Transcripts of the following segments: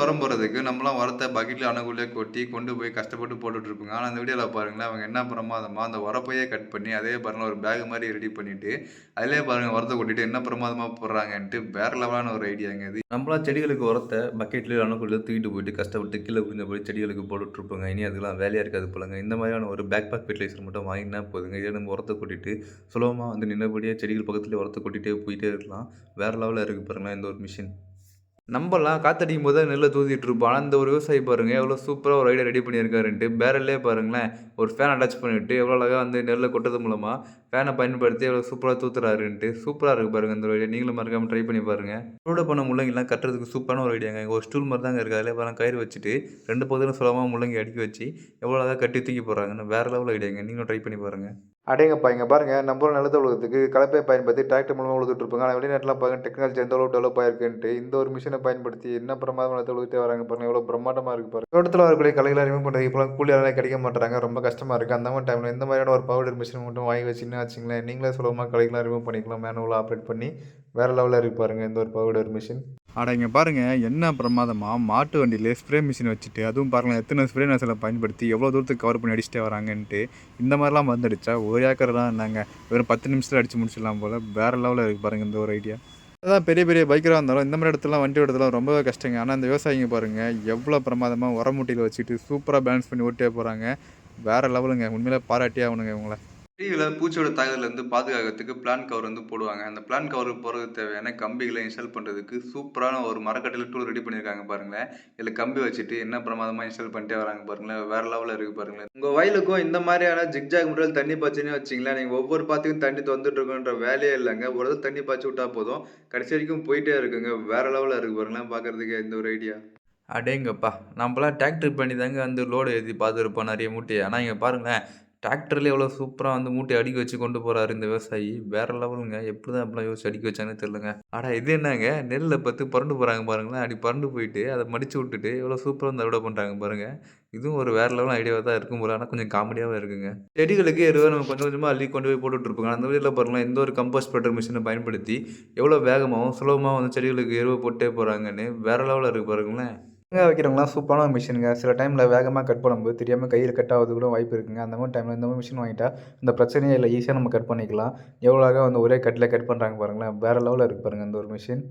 உரம் போடுறதுக்கு நம்மளாம் உரத்தை பக்கெட்டில் அணுகுள்ளே கொட்டி கொண்டு போய் கஷ்டப்பட்டு போட்டுட்ருப்போங்க ஆனால் அந்த வீடியோவில் பாருங்களேன் அவங்க என்ன பிரமாதமாக அந்த உரப்பையே கட் பண்ணி அதே பாருங்கள் ஒரு பேக் மாதிரி ரெடி பண்ணிவிட்டு அதிலே பாருங்கள் உரத்தை கொட்டிட்டு என்ன பிரமாதமாக போடுறாங்கன்ட்டு வேற லெவலான ஒரு ஐடியாங்க இது. நம்மளாம் செடிகளுக்கு உரத்தை பக்கெட்லேயே அணுக்குள்ளே தூக்கிட்டு போயிட்டு கஷ்டப்பட்டு கீழே புரிஞ்ச போய் செடிகளுக்கு போட்டுட்ருப்போங்க இனி அதுக்கெல்லாம் வேலையாக இருக்காது போலங்க. இந்த மாதிரியான ஒரு பேக் பேக் ஃபெர்டிலைசர் மட்டும் வாங்கினா போதுங்க. இதே நம்ம உரத்தை கொட்டிட்டு சுலபமாக வந்து நின்னபடியே செடிகள் பக்கத்துலேயே உரத்தை கொட்டிகிட்டே போயிட்டே இருக்கலாம். வேறு லெவலில் இருக்குது பாருங்களேன் இந்த ஒரு மிஷின் நம்மலாம் காத்தடிக்கும் போது நெல்லை தூத்திட்டு இருப்போம். ஆனால் இந்த ஒரு விவசாயி பாருங்க எவ்வளோ சூப்பராக ஒரு ஐடியா ரெடி பண்ணியிருக்காருன்ட்டு பேரல்லே பாருங்களேன் ஒரு ஃபேன் அட்டாச் பண்ணிவிட்டு எவ்வளோ அழகாக வந்து நெல்லை கொட்டது மூலமாக ஃபேனை பயன்படுத்தி எவ்வளோ சூப்பராக தூத்துறாருன்ட்டு சூப்பராக இருக்குது பாருங்க இந்த ஐடியா நீங்களும் மறக்காமல் ட்ரை பண்ணி பாருங்கள் ரோட பண்ண முள்ளங்கிலாம் கட்டுறதுக்கு சூப்பரான ஒரு ஐடியாங்க ஒரு ஸ்டூல் மாதிரி தாங்க இருக்குது அதிலே பாருங்கள் கயிறு வச்சுட்டு ரெண்டு பக்கத்துலையும் சுலபமாக முள்ளங்கி அடுக்கி வச்சு எவ்வளோ அழகாக கட்டி தூக்கி போடுறாங்கன்னு வேறு லெவல் ஐடியாங்க நீங்களும் ட்ரை பண்ணி பாருங்க. அடேங்கப்பா இங்கே பாருங்கள் நம்ம நிலத்தை உழுகிறதுக்கு கலப்பை பயன்படுத்தி டிராக்டர் மூலமாக உழுதுட்ருப்பாங்க ஆனால் வெளிநாட்டிலாம் பாருங்கள் டெக்னாலஜி எந்த அளவுக்கு டெவலப் ஆயிருக்குன்ட்டு இந்த ஒரு மிஷினை பயன்படுத்தி என்ன பிரமாதம் நிலத்தை உழுதுட்டே வராங்க பாருங்கள் எவ்வளோ பிரமாண்டமாக இருக்குது பாருங்கள் தோட்டத்தில் வரக்கூடிய கலைகளை ரிமூவ் பண்ணுறது இப்போலாம் கூலி கிடைக்க மாட்டாங்க ரொம்ப கஷ்டமாக இருக்குது அந்த மாதிரி டைமில் இந்த மாதிரியான ஒரு பவுடர் மிஷின் மட்டும் வாங்கி வச்சிங்கன்னா வச்சிங்களேன் நீங்களே சுலபமாக கலைகளாக ரிமூவ் பண்ணிக்கலாம் மேனுவலாக ஆப்ரேட் பண்ணி வேறு லெவலில் இருக்கு பாருங்கள் இந்த ஒரு பவுடர் மிஷின் ஆட இங்கே பாருங்கள் என்ன பிரமாதமாக மாட்டு வண்டியிலே ஸ்ப்ரே மிஷின் வச்சுட்டு அதுவும் பாருங்கள் எத்தனை ஸ்ப்ரே நசலை பயன்படுத்தி எவ்வளோ தூரத்துக்கு கவர் பண்ணி அடிச்சுட்டே வராங்கன்ட்டு இந்த மாதிரிலாம் வந்து அடித்தா ஒரு ஏக்கர்லாம் இருந்தாங்க வெறும் பத்து நிமிஷத்தில் அடித்து முடிச்சிடலாம் போல். வேறு லெவலில் இருக்குது பாருங்கள் இந்த ஒரு ஐடியா அதான் பெரிய பெரிய பைக்கராக இருந்தாலும் இந்த மாதிரி இடத்துலாம் வண்டி ஓட்டலாம் ரொம்பவே கஷ்டங்க. ஆனால் இந்த விவசாயிங்க பாருங்கள் எவ்வளோ பிரமாதமாக உரமுட்டியில் வச்சுட்டு சூப்பராக பேலன்ஸ் பண்ணி ஓட்டே போகிறாங்க வேறு லெவலுங்க உண்மையிலே பாராட்டியே ஆகணுங்க இவங்கள. டிவியில் பூச்சியோட தாக்குதலேருந்து பாதுகாக்கிறதுக்கு பிளான் கவர் வந்து போடுவாங்க. அந்த பிளான் கவர் போகிறதுக்கு தேவையான கம்பிகளை இன்ஸ்டால் பண்ணுறதுக்கு சூப்பரான ஒரு மரக்கட்டையில் டூல் ரெடி பண்ணியிருக்காங்க பாருங்களேன். இதில் கம்பி வச்சுட்டு என்ன பிரமாதமாக இன்ஸ்டால் பண்ணிட்டே வராங்க பாருங்களேன். வேறு லெவலில் இருக்குது பாருங்களேன். உங்கள் வயலுக்கும் இந்த மாதிரியான ஜிக்ஜாக் முறையில் தண்ணி பாய்ச்சினே வச்சிங்களேன். நீங்கள் ஒவ்வொரு பாத்துக்கும் தண்ணி தந்துட்டு இருக்குன்ற வேலையே இல்லைங்க. ஒரு தடவை தண்ணி பாய்ச்சி விட்டா போதும். கடைசி வரைக்கும் போயிட்டே இருக்குங்க. வேறு லெவலில் இருக்குது பாருங்களேன். பார்க்குறதுக்கு இந்த ஒரு ஐடியா அடேங்கப்பா. நம்மளாம் டிராக்டர் பண்ணி தாங்க வந்து லோடு ஏற்றி பார்த்துருப்போம் நிறைய மூட்டையை. ஆனால் இங்கே பாருங்களேன் டிராக்டரில் எவ்வளோ சூப்பராக வந்து மூட்டை அடுக்கி வச்சு கொண்டு போகிறாரு இந்த விவசாயி? வேறு லெவலுங்க. எப்படி தான் அப்படிலாம் யோசிச்சு அடிக்க வச்சாங்கன்னு தெரிலங்க ஆனால் இது என்னங்க? நெல்லை பார்த்து பறண்டு போகிறாங்க பாருங்களேன். அப்படி பறண்டு போயிட்டு அதை மடிச்சு விட்டுட்டு எவ்வளோ சூப்பராக வந்து அறுவடை பண்ணுறாங்க பாருங்கள் இதுவும் ஒரு வேறு லெவல் ஐடியாவாக தான் இருக்கும் போல. ஆனால் கொஞ்சம் காமெடியாகவும் இருக்குங்க. செடிகளுக்கு எருவை நம்ம கொஞ்சம் கொஞ்சமாக அள்ளி கொண்டு போய் போட்டுட்டு அந்த வீட்டில் பாருங்களா எந்த ஒரு கம்போஸ்ட் பட்டர் மிஷினை பயன்படுத்தி எவ்வளோ வேகமாகவும் சுலபமாக வந்து செடிகளுக்கு எருவை போட்டே போகிறாங்கன்னு வேறு லெவலில் இருக்குது பாருங்களேன். தேங்காய் வைக்கிறவங்களாம் சூப்பரான மிஷினுங்க சில டைமில் வேகமாக கட் பண்ணும்போது தெரியாமல் கையில் கட் ஆகுது கூட வாய்ப்பு இருக்குங்க. அந்த மாதிரி டைமில் இந்த மாதிரி மிஷின் வாங்கிட்டா இந்த பிரச்சனையே இல்லை. ஈஸியாக நம்ம கட் பண்ணிக்கலாம். எவ்வளோ வந்து ஒரே கட்டில் கட் பண்ணுறாங்க பாருங்களேன். வேறு லெவலில் இருக்கு பாருங்கள் இந்த ஒரு மிஷின்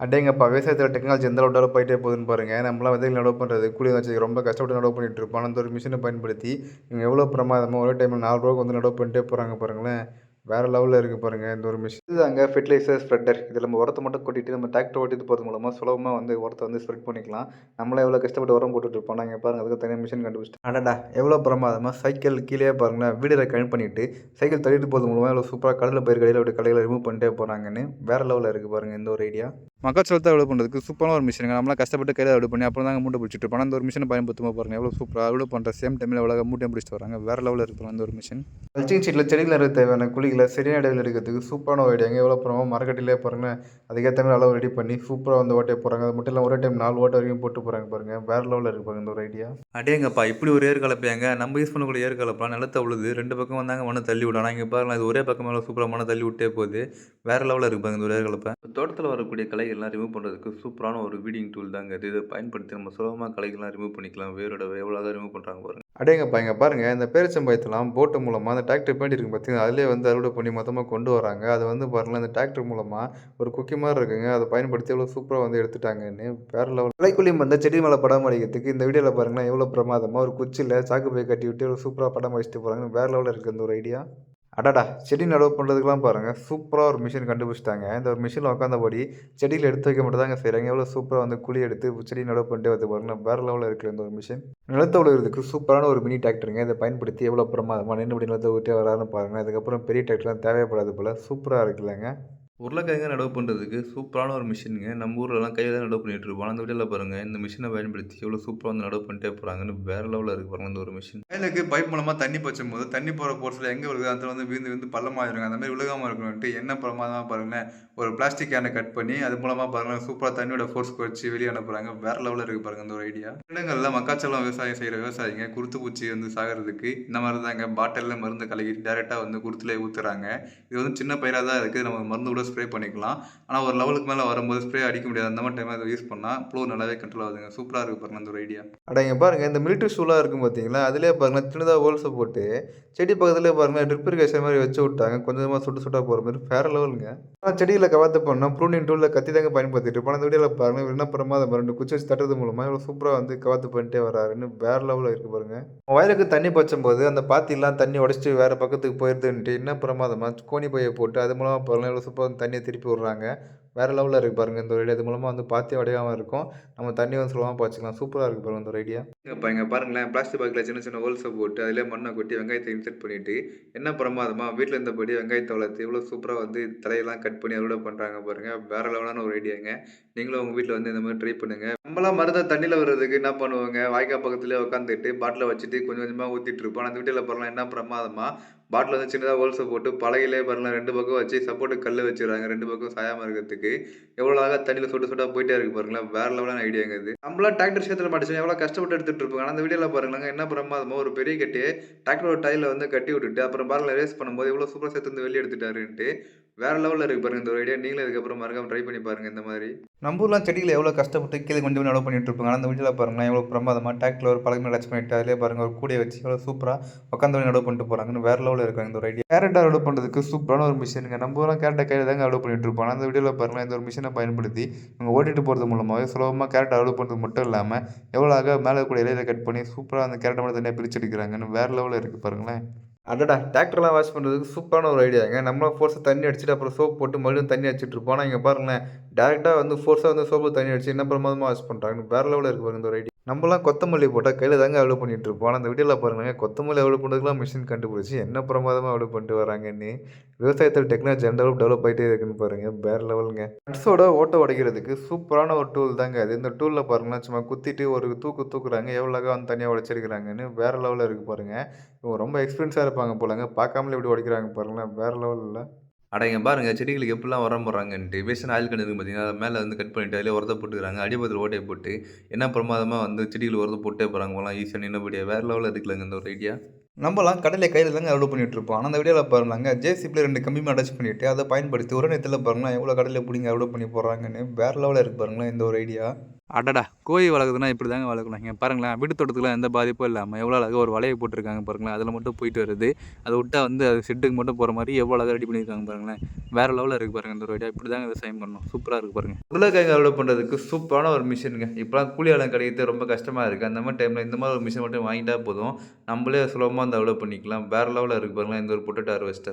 அடேங்கப்பா விவசாயத்தில் டெக்னாலஜி எந்த அளவு டெவலப் ஆகிட்டே போகுதுன்னு பாருங்கள் நம்மளாம் விதைகள் நடவு பண்ணுறது கூலி வச்சு ரொம்ப கஷ்டப்பட்டு நடவு பண்ணிட்டு இருப்போம். அந்த ஒரு மிஷினை பயன்படுத்தி இவங்க எவ்வளோ பிரமாதமாக ஒரே டைமில் நாலு ரூபாய்க்கு வந்து நடவு பண்ணிட்டே போகிறாங்க பாருங்களேன். வேறு லெவலில் இருக்குது பாருங்கள் இந்த ஒரு மிஷின் இதுதாங்க ஃபெர்டிலைசர் ஸ்ப்ரெட்டர் இதில் நம்ம உரத்தை மட்டும் கொட்டிட்டு நம்ம டிராக்டர் ஓட்டிட்டு போகிறது மூலமாக சுலபமாக வந்து உரத்தை வந்து ஸ்ப்ரெட் பண்ணிக்கலாம். நம்மளே எவ்வளோ கஷ்டப்பட்டு உரம் போட்டுட்டு இருப்போம். நாங்கள் பாருங்கள் அதுக்கு தனியாக மிஷின் கண்டுபிடிச்சிட்டு அடடா எவ்வளோ பிரமாதமாக சைக்கிள் கீழே பாருங்களேன் வீடில் கனெக்ட் பண்ணிவிட்டு சைக்கிள் தள்ளிட்டு போகிறது மூலமாக எவ்வளோ சூப்பராக கடலில் பயிர் கடையில் அப்படி கடையில் ரிமூவ் பண்ணிட்டே போகிறாங்கன்னு வேறு லெவலில் இருக்குது பாருங்கள் இந்த ஒரு ஐடியா மக்காச்சோளத்தை அறுவடை பண்ணுறதுக்கு சூப்பரான ஒரு மிஷினுங்க நம்மளாம் கஷ்டப்பட்டு கையில் அறுவடை பண்ணி அப்புறம் தாங்க மூட்டை பிடிச்சிட்டு இருப்போம் அந்த ஒரு மிஷினை பயன்படுத்தும் பாருங்கள் எவ்வளோ சூப்பராக அறுவடை பண்ணுற சேம் டைமில் எவ்வளோ மூட்டை பிடிச்சிட்டு வராங்க. வேறு லெவலில் இருக்குது அந்த ஒரு மிஷின் மல்ச்சிங் சீட்டில் செடிகள் நிறைய தேவையான குழிகளை சரியான இடைவெளி எடுக்கிறதுக்கு சூப்பரான ஒரு ஐடியாங்க எவ்வளோ அப்புறமா மரக்கட்டிலே பாருங்கள் அதுக்கேற்ற மாதிரி அளவு ரெடி பண்ணி சூப்பராக வந்து ஓட்டே போகிறாங்க அது மட்டும் இல்லாமல் ஒரே டைம் நாலு ஓட்டை வரைக்கும் போட்டு போகிறாங்க பாருங்கள் வேறு லெவலில் இருக்கு பாருங்க இந்த ஒரு ஐடியா அடேங்கப்பா இப்படி ஒரு ஏர் கலப்பையாங்க. நம்ம யூஸ் பண்ணக்கூடிய ஏர் கலப்பெல்லாம் நிலத்த உழுது ரெண்டு பக்கம் வந்தாங்க மண்ணை தள்ளி விடும். ஆனால் இங்கே பாருங்களேன் இது ஒரே பக்கம் மேலே சூப்பராக மண்ணை தள்ளி விட்டே போகுது. வேறு லெவலில் இருக்கு பாருங்க இந்த ஒரு ஏர் கலப்பை. தோட்டத்தில் வரக்கூடிய களைகள்லாம் ரிமூவ் பண்ணுறதுக்கு சூப்பரான ஒரு வீடிங் டூல் தாங்க இது. இதை பயன்படுத்தி நம்ம சுலபமாக களைகள்லாம் ரிமூவ் பண்ணிக்கலாம். வேரோட எவ்வளோ தான் ரிமூவ் பண்ணுறாங்க பாருங்க. அடேங்கப்பா இங்கே பாருங்கள் இந்த பேரிச்சம்பயத்தெல்லாம் போட்டு மூலமாக அந்த டிராக்டர் பேண்ட் இருக்கு பார்த்தீங்கன்னா அதிலே வந்து அறுவடை பண்ணி மொத்தமாக கொண்டு வராங்க. அது வந்து பாருங்கள் இந்த டிராக்டர் மூலமாக ஒரு குக்கி மாதிரி இருக்குங்க. அதை பயன்படுத்தி எவ்வளோ சூப்பராக வந்து எடுத்துட்டாங்கன்னு வேறு லெவல் கலைக்குள்ளியும் வந்து செடி மேலே படம் அடிக்கிறதுக்கு இந்த வீடியோவில் பாருங்களேன் எவ்வளோ பிரமாதமாக ஒரு குச்சியில் சாக்கு போய் கட்டி விட்டு எவ்வளோ சூப்பராக படம் அடிச்சுட்டு போகிறாங்க வேறு லெவலில் இருக்குது இந்த ஒரு ஐடியா அடடா செடி நடவு பண்ணுறதுக்குலாம் பாருங்கள் சூப்பராக ஒரு மிஷின் கண்டுபிடிச்சிட்டாங்க. இந்த ஒரு மிஷினில் உட்காந்தபடி செடியில் எடுத்து வைக்க மட்டும் தாங்க செய்கிறாங்க எவ்வளோ சூப்பராக வந்து குழி எடுத்து செடி நடவு பண்ணிட்டு வந்து பாருங்க. வேறு லெவலில் இருக்குது இந்த ஒரு மிஷின் நிலத்தை உழுகிறதுக்கு சூப்பரான ஒரு மினி டிராக்டருங்க இதை பயன்படுத்தி எவ்வளோ பிரமாதமாக நின்றுபடி நிலத்தை விட்டே வராருன்னு பாருங்கள் அதுக்கப்புறம் பெரிய டிராக்டர்லாம் தேவைப்படாது போல். சூப்பராக இருக்குல்லங்க. உருளைக்கிழங்கு நடவு பண்ணுறதுக்கு சூப்பரான ஒரு மிஷினுங்க. நம்ம ஊர்லலாம் கையில் தான் நடவு பண்ணிகிட்டு இருப்போம். அந்த வீடியோவில் பாருங்கள் இந்த மிஷினை பயன்படுத்தி எவ்வளோ சூப்பராக வந்து நடவு பண்ணிட்டே போகிறாங்கன்னு வேறு லெவலில் இருக்கு பாருங்க. இந்த ஒரு மிஷின். வயலுக்கு பைப் மூலமாக தண்ணி பச்சும் போது தண்ணி போகிற போர்ஸில் எங்கே வருது அந்த வந்து விழுந்து விழுந்து பள்ளமாயிருங்க அந்த மாதிரி உலகமாக இருக்கணும்ட்டு என்ன பிரமாதமாக பாருங்களேன் ஒரு பிளாஸ்டிக் கேனை கட் பண்ணி அது மூலமாக பாருங்கள் சூப்பராக தண்ணியோட ஃபோர்ஸ் குறைச்சி வெளியே அனுப்புகிறாங்க வேறு லெவலில் இருக்குது பாருங்க இந்த ஒரு ஐடியா இடங்களில் மக்காச்சோளம் விவசாயம் செய்கிற விவசாயிங்க குருத்து பூச்சி வந்து சாகிறதுக்கு இந்த மாதிரி தாங்க பாட்டிலில் மருந்து கலக்கி டேரெக்டாக வந்து குருத்துலேயே ஊற்றுறாங்க இது வந்து சின்ன பயிராக தான் இருக்குது நம்ம மருந்து கூட ஸ்ப்ரே பண்ணிக்கலாம். ஆனால் ஒரு லெவலுக்கு மேலே வரும்போது ஸ்ப்ரே அடிக்க முடியாது. அந்த மாதிரி டைமில் அதை யூஸ் பண்ணால் ப்ளூ நல்லாவே கண்ட்ரோல் ஆகுதுங்க. சூப்பராக இருக்குது பாருங்க அந்த ஒரு ஐடியா அட பாருங்கள் இந்த மிலிட்ரி ஷூலாம் இருக்கும் பார்த்தீங்களா அதிலே பாருங்கள் சின்னதாக ஹோல்ஸை போட்டு செடி பக்கத்துலேயே பாருங்கள் ட்ரிப் இரிகேஷன் மாதிரி வச்சு விட்டாங்க. கொஞ்சமாக சுட்டு சுட்டாக போகிற மாதிரி. வேற லெவலுங்க ஆனால் செடியில் கவாத்து பண்ணால் ப்ரூனிங் டூலில் கத்தி தாங்க பயன்படுத்திட்டு இருப்போம். அந்த வீடியோவில் பாருங்கள் என்ன பிரமாதம் ரெண்டு குச்சி வச்சு தட்டுறது மூலமாக இவ்வளோ சூப்பராக வந்து கவாத்து பண்ணிட்டே வராருன்னு வேற லெவலில் இருக்குது பாருங்கள் வயலுக்கு தண்ணி பச்சும் போது அந்த பாத்திலாம் தண்ணி உடச்சிட்டு வேறு பக்கத்துக்கு போயிருதுன்ட்டு என்ன பிரமாதமாக கோணி பையை போட்டு அது மூலமாக பாருங்கள் இவ்வளோ சூப்பராக தண்ணியை திருப்பி விட்றாங்க. வேறு லெவலில் இருக்குது பாருங்கள் இந்த ஒரு ஐடியா இது மூலமாக வந்து பாத்தி உடையாமல் இருக்கும். நம்ம தண்ணி வந்து சுலபமாக பாய்ச்சிக்கலாம். சூப்பராக இருக்குது பாருங்கள் இந்த ஒரு ஐடியா இப்போ இங்கே பாருங்களேன். பிளாஸ்டிக் பாக்கில் சின்ன சின்ன ஹோல்ஸை போட்டு அதிலே மண்ணை கொட்டி வெங்காயத்தை இன்செர்ட் பண்ணிவிட்டு என்ன பிரமாதமா வீட்டில் இருந்தபடி வெங்காயத்தை வளர்த்து இவ்வளோ சூப்பராக வந்து தலையெல்லாம் கட் பண்ணி அறுவடை பண்ணுறாங்க பாருங்கள் வேற லெவலான ஒரு ஐடியாங்க நீங்களும் உங்கள் வீட்டில் வந்து இந்த மாதிரி ட்ரை பண்ணுங்கள் நம்மளாம் மருந்தை தண்ணியில் வர்றதுக்கு என்ன பண்ணுவாங்க? வாய்க்கால் பக்கத்துலேயே உட்காந்துட்டு பாட்டில் வச்சுட்டு கொஞ்சம் கொஞ்சமாக ஊற்றிட்டு இருப்போம். அந்த வீட்டில் பாருங்கள் என்ன பிரமாதமா பாட்டில் வந்து சின்னதாக ஹோல்ஸை போட்டு பழகிலே பாருங்களேன் ரெண்டு பக்கம் வச்சு சப்போர்ட்டு கல் வச்சுருக்காங்க ரெண்டு பக்கம் சாயாமல் இருக்கிறதுக்கு. எவ்வளோ அழகாக தண்ணியில் சொட்டு சொட்டாக போயிட்டே இருக்கு பாருங்களேன் வேற லெவலான ஐடியாங்க இது. நம்மளாம் டிராக்டர் விஷயத்தில் மாட்டிச்சு எவ்வளோ கஷ்டப்பட்டு எடுத்துகிட்டு இருப்பாங்க. அந்த வீடியோவில் பாருங்களேங்க என்ன பிரமாதமோ ஒரு பெரிய கட்டி டிராக்டரோட டைல வந்து கட்டி விட்டுட்டு அப்புறம் பாருங்க ரேஸ் பண்ணும்போது எவ்வளோ சூப்பராக சேர்த்து வந்து வெளியே எடுத்துட்டாருன்ட்டு வேற லெவலில் இருக்கு பாருங்க இந்த ஒரு ஐடியா நீங்களும் இதுக்கப்புறம் மறக்காம ட்ரை பண்ணி பாருங்க இந்த மாதிரி. நம்ம ஊர்லாம் செடிகளை எவ்வளோ கஷ்டப்பட்டு கீழே கொஞ்சம் கொஞ்சம் நடவு பண்ணிட்டு இருப்பாங்க. அந்த வீட்டில் பாருங்களேன் எவ்வளோ பிரமாதமாக டிராக்டர் ஒரு பழக்கம் டச் பண்ணிட்டு அதிலே பாருங்க ஒரு கூடையை வச்சு எவ்வளோ சூப்பராக உட்காந்து நடவு பண்ணிட்டு போகிறாங்கன்னு வேற லெவலில் இருக்காங்க இந்த ஒரு ஐடியா கேரட் அறுவடை பண்ணுறதுக்கு சூப்பரான ஒரு மிஷினுங்க நம்ம ஊர்லாம் கேரட்டை கையில் தாங்க அறுவடை பண்ணிட்டு இருப்பாங்க அந்த வீடியோவில் பாருங்களேன் இந்த ஒரு மிஷினை பயன்படுத்தி இவங்க ஓட்டிட்டு போகிறது மூலமாகவே சுலபமாக கேரட்டை அறுவடை பண்ணுறது மட்டும் இல்லாமல் எவ்வளோ அழகாக மேலே கூட இலையில கட் பண்ணி சூப்பராக அந்த கேரட்டை மட்டும் தனியாக பிரிச்சு எடுக்கிறாங்கன்னு வேற லெவலில் இருக்குது பாருங்களேன். அடடா டிராக்டர்லாம் வாஷ் பண்ணுறதுக்கு சூப்பரான ஒரு ஐடியாங்க நம்மளாம் ஃபோர்ஸாக தண்ணி அடிச்சுட்டு அப்புறம் சோப் போட்டு மறுபடியும் தண்ணி அடிச்சுட்டு இருப்போம். ஆனால் இங்கே பாருங்களேன் டேரெக்டாக வந்து ஃபோர்ஸாக வந்து சோப்பு தண்ணி அடிச்சு என்ன பிரமாதமாக வாஷ் பண்ணுறாங்க வேற லெவலில் இருக்குது பாருங்க இந்த ஒரு ஐடியா நம்மலாம் கொத்தமல்லி போட்டால் கையில் தாங்க அவ்வளோ பண்ணிகிட்ருப்போம் இருப்போம். ஆனால் அந்த வீடியோவில் பாருங்க கொத்தமல்லி அவ்வளோ பண்ணுறதுக்குலாம் மிஷின் கண்டுபிடிச்சி என்ன பிரமாதமாக அவ்வளோ பண்ணிட்டு வராங்கன்னு விவசாயத்தில் டெக்னாலஜி எந்த அளவுக்கு டெவலப் ஆகிட்டே இருக்குன்னு பாருங்கள் வேற லெவலுங்க நட்ஸோட ஓட்டை உடைக்கிறதுக்கு சூப்பரான ஒரு டூல் தாங்க அது. இந்த டூலில் பாருங்கன்னா சும்மா குத்திட்டு ஒரு தூக்கு தூக்குறாங்க எவ்வளோ வந்து தனியாக உடைச்சிருக்கிறாங்கன்னு வேற லெவலில் இருக்குது பாருங்கள் இவங்க ரொம்ப எக்ஸ்பீரியன்ஸாக இருப்பாங்க போலங்க பார்க்காமலே இப்படி உடைக்கிறாங்க பாருங்களேன் வேற லெவலில் அட பாருங்க செடிகளுக்கு எப்படிலாம் உரம் போடுறாங்கன்ட்டு. வேஸ்டன் ஆயில் கண்டு பார்த்தீங்கன்னா அதை மேலே வந்து கட் பண்ணிட்டு அதிலே உரத்தை போட்டுக்கிறாங்க. அடிபத்தில் ஓட்டையை போட்டு என்ன பிரமாதமாக வந்து செடிகள் உரத்தை போட்டே போகிறாங்க போகலாம் ஈஸியாக நின்னபடியாக வேறு லெவலில் இருக்குல்லங்க இந்த ஒரு ஐடியா நம்மலாம் கடலை கையில் தாங்க அறுவடை பண்ணிட்டு இருப்போம். ஆனால் அந்த வீடியோவில் பாருங்க ஜேசிபியில் ரெண்டு கம்பி அட்டாச் பண்ணிட்டு அதை பயன்படுத்தி ஒரு நேரத்தில் பாருங்களேன் எவ்வளோ கடலை பிடிங்க அறுவடை பண்ணி போடுறாங்கன்னு வேற லெவலில் இருக்கு பாருங்களேன் இந்த ஒரு ஐடியா அடடா கோழி வளர்க்குதுன்னா இப்படி தாங்க வளர்க்கணும். இங்கே பாருங்களேன் வீட்டு தோட்டத்துக்குலாம் எந்த பாதிப்பும் இல்லாமல் எவ்வளோ அழகாக ஒரு வலையை போட்டிருக்காங்க பாருங்களேன். அதில் மட்டும் போயிட்டு வருது. அதை விட்டா வந்து அது செட்டுக்கு மட்டும் போகிற மாதிரி எவ்வளோ அழகாக ரெடி பண்ணியிருக்காங்க பாருங்களேன். வேறு லெவலில் இருக்குது பாருங்கள் இந்த ஒரு இப்படி தாங்க விவசாயம் பண்ணணும். சூப்பராக இருக்குது பாருங்கள் உருளைக்கிழங்கு அறுவடை பண்ணுறதுக்கு சூப்பரான ஒரு மிஷினுங்க. இப்போலாம் கூலி ஆளுங்க கிடைக்கிறது ரொம்ப கஷ்டமாக இருக்குது அந்த மாதிரி டைமில் இந்த மாதிரி ஒரு மிஷின் மட்டும் வாங்கிட்டா போதும். நம்மளே சுலபமாக அந்த அறுவடை பண்ணிக்கலாம். வேறு லெவலில் இருக்குது பாருங்களேன். இந்த ஒரு பொட்டேட்டோ ஹார்வெஸ்டர்